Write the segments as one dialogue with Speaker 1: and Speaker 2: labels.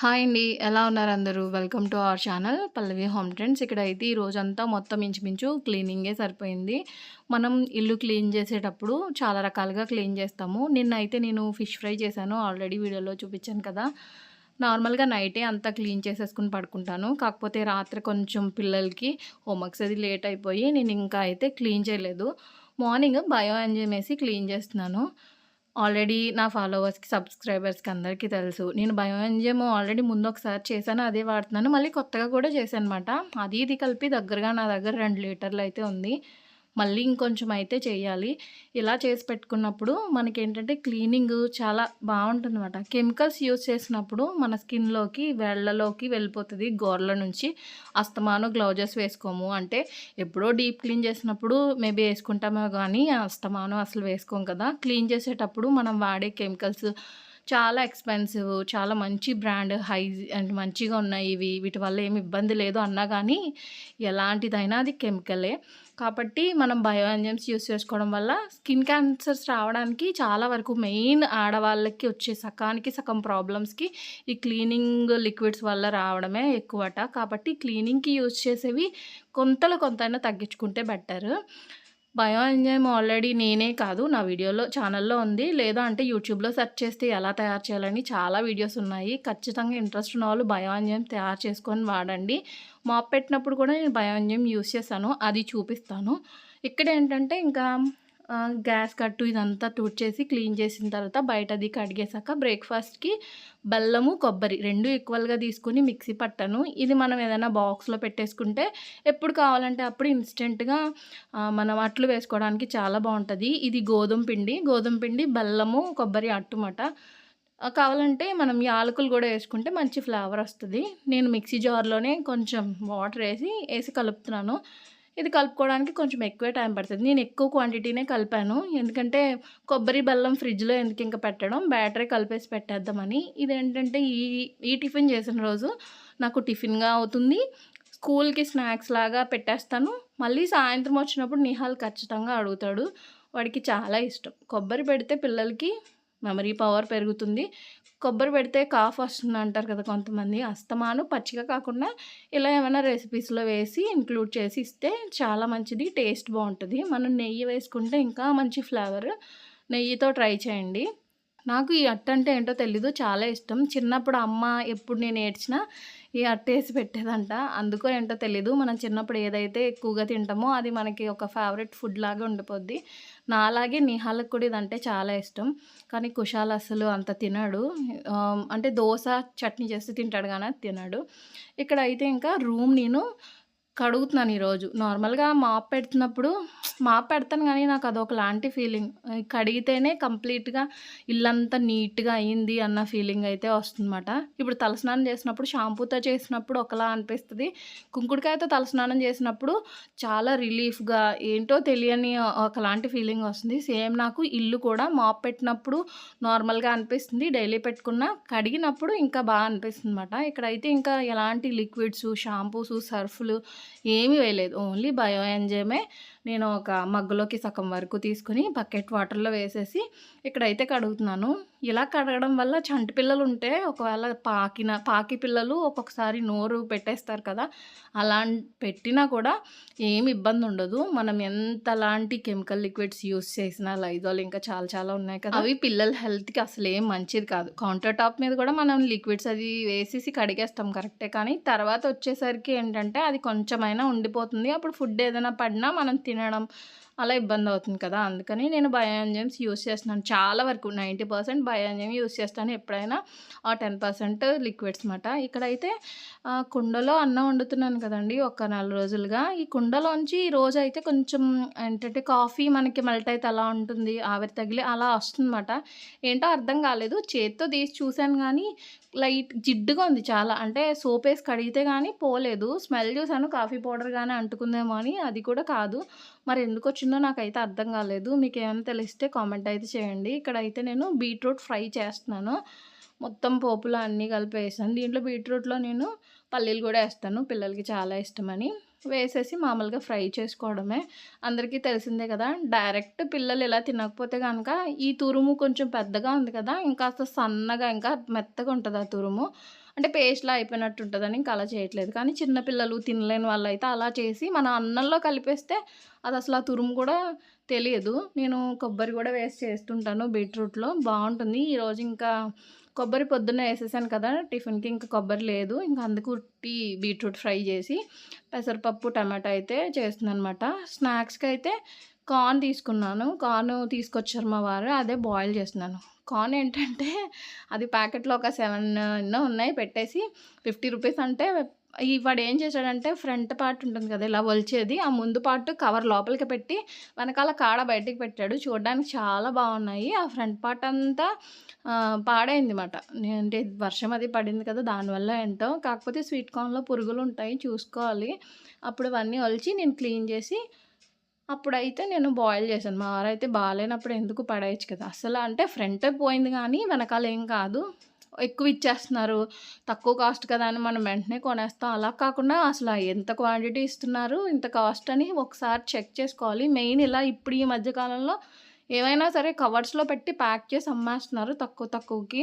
Speaker 1: Hi అండి. ఎలా ఉన్నారు అందరూ? Welcome to our channel Pallavi home trends. ఇక్కడైతే ఈ రోజంతా మొత్తం ఇంచుమించు క్లీనింగే సరిపోయింది. మనం ఇల్లు క్లీన్ చేసేటప్పుడు చాలా రకాలుగా క్లీన్ చేస్తాము. నిన్నైతే నేను ఫిష్ ఫ్రై చేశాను. ఆల్రెడీ వీడియోలో చూపించాను కదా! నార్మల్‌గా నైటే అంతా క్లీన్ చేసేసుకుని పడుకుంటాను. కాకపోతే రాత్రి కొంచెం పిల్లలకి హోంవర్క్స్ అది లేట్ అయిపోయి నేను ఇంకా అయితే క్లీన్ చేయలేదు. మార్నింగ్ బయో ఎంజాయ్ వేసి క్లీన్ చేస్తున్నాను. ఆల్రెడీ నా ఫాలోవర్స్‌కి, సబ్స్క్రైబర్స్‌కి అందరికీ తెలుసు. నేను బయో ఆల్రెడీ ముందు ఒకసారి చేశాను. అదే వాడుతున్నాను. మళ్ళీ కొత్తగా కూడా చేశాననమాట. అది ఇది కలిపి దగ్గరగా నా దగ్గర రెండు లీటర్లు అయితే ఉంది. మళ్ళీ ఇంకొంచెం అయితే చేయాలి. ఇలా చేసి పెట్టుకున్నప్పుడు మనకేంటంటే క్లీనింగ్ చాలా బావుంటుందనమాట. కెమికల్స్ యూజ్ చేసినప్పుడు మన స్కిన్‌లోకి, వేళ్ళలోకి వెళ్ళిపోతుంది గోర్ల నుంచి. అస్తమానం గ్లౌజెస్ వేసుకోము. అంటే ఎప్పుడో డీప్ క్లీన్ చేసినప్పుడు మేబీ వేసుకుంటామో కానీ అస్తమానం అసలు వేసుకోం కదా! క్లీన్ చేసేటప్పుడు మనం వాడే కెమికల్స్ చాలా ఎక్స్‌పెన్సివ్. చాలా మంచి బ్రాండ్ హై అండ్ మంచిగా ఉన్నాయి ఇవి. వీటి వల్ల ఏమి ఇబ్బంది లేదు అన్నా కానీ ఎలాంటిదైనా అది కెమికలే. కాబట్టి మనం బయో ఎంజైమ్స్ చేసుకోవడం వల్ల స్కిన్ క్యాన్సర్స్ రావడానికి చాలా వరకు మెయిన్ ఆడవాళ్ళకి వచ్చే సకానికి సగం ప్రాబ్లమ్స్‌కి ఈ క్లీనింగ్ లిక్విడ్స్ వల్ల రావడమే ఎక్కువట. కాబట్టి క్లీనింగ్‌కి యూజ్ చేసేవి కొంతలో కొంతైనా తగ్గించుకుంటే బెటర్. బయో ఎంజైమ్ ఆల్రెడీ నేనే కాదు నా వీడియోలో ఛానల్‌లో ఉంది. లేదా అంటే యూట్యూబ్‌లో సెర్చ్ చేస్తే ఎలా తయారు చేయాలని చాలా వీడియోస్ ఉన్నాయి. ఖచ్చితంగా ఇంట్రెస్ట్ ఉన్నవాళ్ళు బయో ఎంజైమ్ తయారు చేసుకొని వాడండి. మాప్ పెట్టినప్పుడు కూడా నేను బయో ఎంజైమ్ యూస్ చేశాను. అది చూపిస్తాను. ఇక్కడ ఏంటంటే ఇంకా గ్యాస్ కట్టు ఇదంతా తుడిచేసి క్లీన్ చేసిన తర్వాత బయటది కడిగేసాక బ్రేక్‌ఫాస్ట్‌కి బెల్లము, కొబ్బరి రెండు ఈక్వల్‌గా తీసుకొని మిక్సీ పట్టాను. ఇది మనం ఏదైనా బాక్స్‌లో పెట్టేసుకుంటే ఎప్పుడు కావాలంటే అప్పుడు ఇన్‌స్టెంట్‌గా మనం అట్లు వేసుకోవడానికి చాలా బాగుంటుంది ఇది గోధుమ పిండి. గోధుమ పిండి, బెల్లము, కొబ్బరి అట్టుమాట. కావాలంటే మనం యాలకులు కూడా వేసుకుంటే మంచి ఫ్లేవర్ వస్తుంది నేను మిక్సీ జార్‌లోనే కొంచెం వాటర్ వేసి వేసి కలుపుతున్నాను. ఇది కలుపుకోవడానికి కొంచెం ఎక్కువే టైం పడుతుంది నేను ఎక్కువ క్వాంటిటీనే కలిపాను. ఎందుకంటే కొబ్బరి, బెల్లం ఫ్రిడ్జ్‌లో ఎందుకు ఇంకా పెట్టడం బ్యాటరే కలిపేసి పెట్టేద్దామని. ఇదేంటంటే ఈ ఈ టిఫిన్ చేసిన రోజు నాకు టిఫిన్‌గా అవుతుంది. స్కూల్‌కి స్నాక్స్ లాగా పెట్టేస్తాను. మళ్ళీ సాయంత్రం వచ్చినప్పుడు నిహాల్ ఖచ్చితంగా అడుగుతాడు. వాడికి చాలా ఇష్టం. కొబ్బరి పెడితే పిల్లలకి మెమరీ పవర్ పెరుగుతుంది. కొబ్బరి పెడితే కాఫ్ వస్తుంది అంటారు కదా కొంతమంది. అస్తమాను పచ్చిగా కాకుండా ఇలా ఏమైనా రెసిపీస్‌లో వేసి ఇంక్లూడ్ చేసి ఇస్తే చాలా మంచిది. టేస్ట్ బాగుంటుంది మనం నెయ్యి వేసుకుంటే ఇంకా మంచి ఫ్లేవర్. నెయ్యితో ట్రై చేయండి. నాకు ఈ అట్ట అంటే ఏంటో తెలీదు. చాలా ఇష్టం. చిన్నప్పుడు అమ్మ ఎప్పుడు నేను ఏడ్చినా ఈ అట్ట వేసి పెట్టేదంట. అందుకో ఏంటో తెలీదు. మనం చిన్నప్పుడు ఏదైతే ఎక్కువగా తింటామో అది మనకి ఒక ఫేవరెట్ ఫుడ్ లాగా ఉండిపోద్ది. నాలాగే నిహాలకు కూడా ఇదంటే చాలా ఇష్టం. కానీ కుషాల్ అసలు అంత తినడు. అంటే దోశ చట్నీ చేస్తే తింటాడు కానీ అది ఇక్కడ అయితే ఇంకా రూమ్ నేను కడుగుతున్నాను ఈరోజు. నార్మల్‌గా మాప్ పెడుతున్నప్పుడు మాప్ పెడతాను కానీ నాకు అదొకలాంటి ఫీలింగ్. కడిగితేనే కంప్లీట్‌గా ఇల్లంతా నీట్‌గా అయింది అన్న ఫీలింగ్ అయితే వస్తుందన్నమాట. ఇప్పుడు తలస్నానం చేసినప్పుడు షాంపూతో చేసినప్పుడు ఒకలా అనిపిస్తుంది కుంకుడుకాయతో తలస్నానం చేసినప్పుడు చాలా రిలీఫ్‌గా ఏంటో తెలియని ఒకలాంటి ఫీలింగ్ వస్తుంది. సేమ్ నాకు ఇల్లు కూడా మాప్ పెట్టినప్పుడు నార్మల్‌గా అనిపిస్తుంది. డైలీ పెట్టుకున్నా కడిగినప్పుడు ఇంకా బా అనిపిస్తుందన్నమాట. ఇక్కడైతే ఇంకా ఎలాంటి లిక్విడ్స్, షాంపూస్, సర్ఫ్‌లు ఏమీ వేయలేదు. ఓన్లీ బయో ఎంజైమే నేను ఒక మగ్గులోకి సగం వరకు తీసుకొని బకెట్ వాటర్‌లో వేసేసి ఇక్కడైతే కడుగుతున్నాను. ఇలా కడగడం వల్ల చంటి పిల్లలు ఉంటే ఒకవేళ పాకిన పాకి పిల్లలు ఒక్కొక్కసారి నోరు పెట్టేస్తారు కదా! అలా పెట్టినా కూడా ఏమి ఇబ్బంది ఉండదు. మనం ఎంతలాంటి కెమికల్ లిక్విడ్స్ యూజ్ చేసినా లైజాల్ ఇంకా చాలా చాలా ఉన్నాయి కదా! అవి పిల్లల హెల్త్‌కి అసలేం మంచిది కాదు. కౌంటర్ టాప్ మీద కూడా మనం లిక్విడ్స్ అది వేసేసి కడిగేస్తాం కరెక్టే. కానీ తర్వాత వచ్చేసరికి ఏంటంటే అది కొంచెమైనా ఉండిపోతుంది. అప్పుడు ఫుడ్ ఏదైనా పడినా మనం తినడం అలా ఇబ్బంది అవుతుంది కదా! అందుకని నేను బయోఎంజైమ్స్ యూస్ చేస్తున్నాను. చాలా వరకు నైంటీ పర్సెంట్ బయోఎంజైమ్ యూస్ చేస్తాను ఎప్పుడైనా. ఆ 10% లిక్విడ్స్ మాట. ఇక్కడైతే కుండలో అన్నం వండుతున్నాను కదండీ! ఒక నెల రోజులుగా. ఈ కుండలోంచి ఈ రోజైతే కొంచెం ఏంటంటే కాఫీ మనకి మెల్ట్ అయితే అలా ఉంటుంది ఆవిరి తగిలి అలా వస్తుందన్నమాట. ఏంటో అర్థం కాలేదు. చేత్తో తీసి చూశాను కానీ లైట్ జిడ్డుగా ఉంది చాలా. అంటే సోపేసి కడిగితే కానీ పోలేదు. స్మెల్ చూశాను కాఫీ పౌడర్ కానీ అంటుకుందేమో అని. అది కూడా కాదు. మరి ఎందుకు వచ్చిందో నాకైతే అర్థం కాలేదు. మీకు ఏమైనా తెలిస్తే కామెంట్ అయితే చేయండి. ఇక్కడైతే నేను బీట్రూట్ ఫ్రై చేస్తున్నాను. మొత్తం పోపులో అన్నీ కలిపి వేసాను. దీంట్లో బీట్రూట్‌లో నేను పల్లీలు కూడా వేస్తాను పిల్లలకి చాలా ఇష్టమని. వేసేసి మామూలుగా ఫ్రై చేసుకోవడమే అందరికీ తెలిసిందే కదా డైరెక్ట్ పిల్లలు ఇలా తినకపోతే కనుక ఈ తురుము కొంచెం పెద్దగా ఉంది కదా ఇంకా సన్నగా ఇంకా మెత్తగా ఉంటుంది ఆ తురుము అంటే పేస్ట్లా అయిపోయినట్టు ఉంటుందని ఇంకా అలా చేయట్లేదు. కానీ చిన్నపిల్లలు తినలేని వాళ్ళు అయితే అలా చేసి మన అన్నంలో కలిపేస్తే అది అసలు ఆ తురుము కూడా తెలియదు. నేను కొబ్బరి కూడా వేసి చేస్తుంటాను బీట్రూట్లో. బాగుంటుంది. ఈరోజు ఇంకా కొబ్బరి పొద్దున్న వేసేసాను కదా టిఫిన్కి ఇంకా కొబ్బరి లేదు. ఇంకా అందుకు టీ బీట్రూట్ ఫ్రై చేసి పెసరపప్పు టమాటా అయితే చేస్తున్నాను అనమాట స్నాక్స్కి అయితే కార్న్ తీసుకున్నాను. కార్న్ తీసుకొచ్చారు మా వారు. అదే బాయిల్ చేస్తున్నాను. కార్న్ ఏంటంటే అది ప్యాకెట్లో ఒక సెవెన్ ఎన్నో ఉన్నాయి పెట్టేసి ఫిఫ్టీ రూపీస్ అంటే ఈ వాడు ఏం చేశాడంటే ఫ్రంట్ పార్ట్ ఉంటుంది కదా ఇలా వలిచేది ఆ ముందు పార్ట్ కవర్ లోపలికి పెట్టి వెనకాల కాడ బయటికి పెట్టాడు. చూడడానికి చాలా బాగున్నాయి. ఆ ఫ్రంట్ పార్ట్ అంతా పాడైంది మాట అంటే వర్షం అది పడింది కదా దానివల్ల ఏంటో. కాకపోతే స్వీట్ కార్న్లో పురుగులు ఉంటాయి చూసుకోవాలి. అప్పుడు అవన్నీ వలిచి నేను క్లీన్ చేసి అప్పుడైతే నేను బాయిల్ చేశాను. మా వారైతే బాగాలేనప్పుడు ఎందుకు పడేయచ్చు కదా. అసలు అంటే ఫ్రంట్ పోయింది కానీ వెనకాల ఏం కాదు. ఎక్కువ ఇచ్చేస్తున్నారు. తక్కువ కాస్ట్ కదా అని మనం వెంటనే కొనేస్తాం. అలా కాకుండా అసలు ఎంత క్వాంటిటీ ఇస్తున్నారు ఇంత కాస్ట్ అని ఒకసారి చెక్ చేసుకోవాలి. మెయిన్ ఇలా ఇప్పుడు ఈ మధ్యకాలంలో ఏవైనా సరే కవర్స్లో పెట్టి ప్యాక్ చేసి అమ్మేస్తున్నారు తక్కువ తక్కువకి.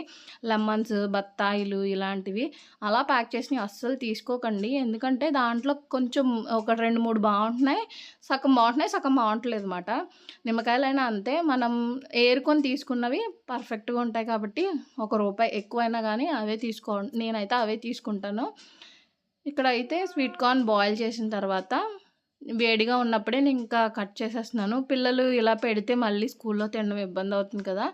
Speaker 1: లెమన్స్ బత్తాయిలు ఇలాంటివి. అలా ప్యాక్ చేసి అస్సలు తీసుకోకండి. ఎందుకంటే దాంట్లో కొంచెం ఒక రెండు మూడు బాగుంటున్నాయి. సగం బాగుంటున్నాయి సగం బాగుంటలేదు అనమాట నిమ్మకాయలైనా అంతే. మనం ఏరుకొని తీసుకున్నవి పర్ఫెక్ట్గా ఉంటాయి కాబట్టి ఒక రూపాయి ఎక్కువైనా కానీ అవే తీసుకో నేనైతే అవే తీసుకుంటాను. ఇక్కడ అయితే స్వీట్ కార్న్ బాయిల్ చేసిన తర్వాత వేడిగా ఉన్నప్పుడే నేను ఇంకా కట్ చేసేస్తున్నాను. పిల్లలు ఇలా పెడితే మళ్ళీ స్కూల్లో తినడం ఇబ్బంది అవుతుంది కదా.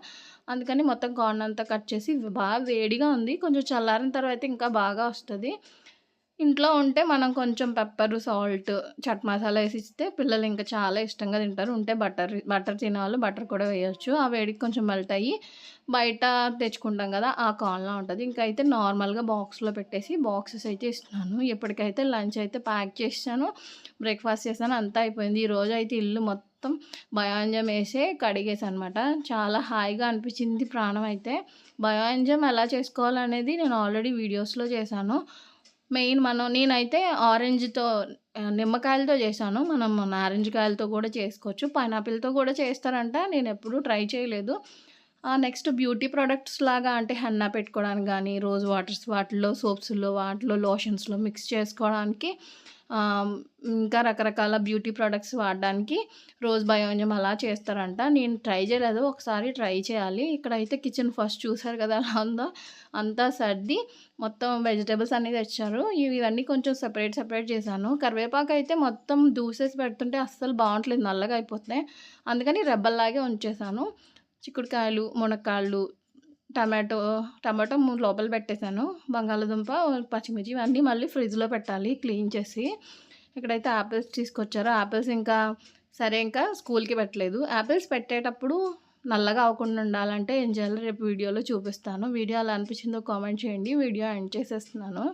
Speaker 1: అందుకని మొత్తం కార్న్ అంతా కట్ చేసి బాగా వేడిగా ఉంది. కొంచెం చల్లారిన తర్వాత ఇంకా బాగా వస్తుంది. ఇంట్లో ఉంటే మనం కొంచెం పెప్పర్ సాల్ట్ చట్ మసాలా వేసి ఇస్తే పిల్లలు ఇంకా చాలా ఇష్టంగా తింటారు. ఉంటే బటర్ బటర్ తినేవాళ్ళు బటర్ కూడా వేయచ్చు. ఆ వేడికి కొంచెం మెల్ట్ అయ్యి బయట తెచ్చుకుంటాం కదా ఆ కాన్లా ఉంటుంది. ఇంకా అయితే నార్మల్గా బాక్స్లో పెట్టేసి బాక్సెస్ అయితే ఇస్తున్నాను. ఇప్పటికైతే లంచ్ అయితే ప్యాక్ చేసాను బ్రేక్ఫాస్ట్ చేశాను. అంతా అయిపోయింది. ఈరోజు అయితే ఇల్లు మొత్తం భయాంజం వేసే కడిగేసి అనమాట చాలా హాయిగా అనిపించింది ప్రాణం అయితే. భయాంజం ఎలా చేసుకోవాలనేది నేను ఆల్రెడీ వీడియోస్లో చేశాను. మెయిన్ మనం నేనైతే ఆరెంజ్‌తో నిమ్మకాయలతో చేశాను. మనం నారింజ కాయలతో కూడా చేసుకోవచ్చు. పైనాపిల్‌తో కూడా చేస్తారంట. నేను ఎప్పుడూ ట్రై చేయలేదు. నెక్స్ట్ బ్యూటీ ప్రొడక్ట్స్ లాగా అంటే హెన్నా పెట్టుకోవడానికి కానీ రోజ్ వాటర్స్ వాటిల్లో సోప్స్‌లో వాటిలో లోషన్స్‌లో మిక్స్ చేసుకోవడానికి ఇంకా రకరకాల బ్యూటీ ప్రొడక్ట్స్ వాడడానికి రోజ్ బయోంజం అలా చేస్తారంట. నేను ట్రై చేయలేదు. ఒకసారి ట్రై చేయాలి. ఇక్కడైతే కిచెన్ ఫస్ట్ చూసారు కదా అలా ఉందో. అంతా సర్ది మొత్తం వెజిటేబుల్స్ అన్నీ తెచ్చారు. ఇవన్నీ కొంచెం సెపరేట్ సెపరేట్ చేశాను. కరివేపాకు అయితే మొత్తం దూసేసి పెడుతుంటే అస్సలు బాగుంటలేదు. నల్లగా అయిపోతున్నాయి. అందుకని రెబ్బల్లాగే ఉంచేసాను చిక్కుడుకాయలు మునక్కాళ్ళు టమాటో టమాటో మూడు లోపల పెట్టేశాను. బంగాళదుంప పచ్చిమిర్చి ఇవన్నీ మళ్ళీ ఫ్రిడ్జ్లో పెట్టాలి క్లీన్ చేసి. ఇక్కడైతే యాపిల్స్ తీసుకొచ్చారు. యాపిల్స్ ఇంకా సరే ఇంకా స్కూల్కి పెట్టలేదు. యాపిల్స్ పెట్టేటప్పుడు నల్లగా అవ్వకుండా ఉండాలంటే ఏం చేయాలో రేపు వీడియోలో చూపిస్తాను. వీడియో అలా అనిపించిందో కామెంట్ చేయండి. వీడియో ఎండ్ చేసేస్తున్నాను.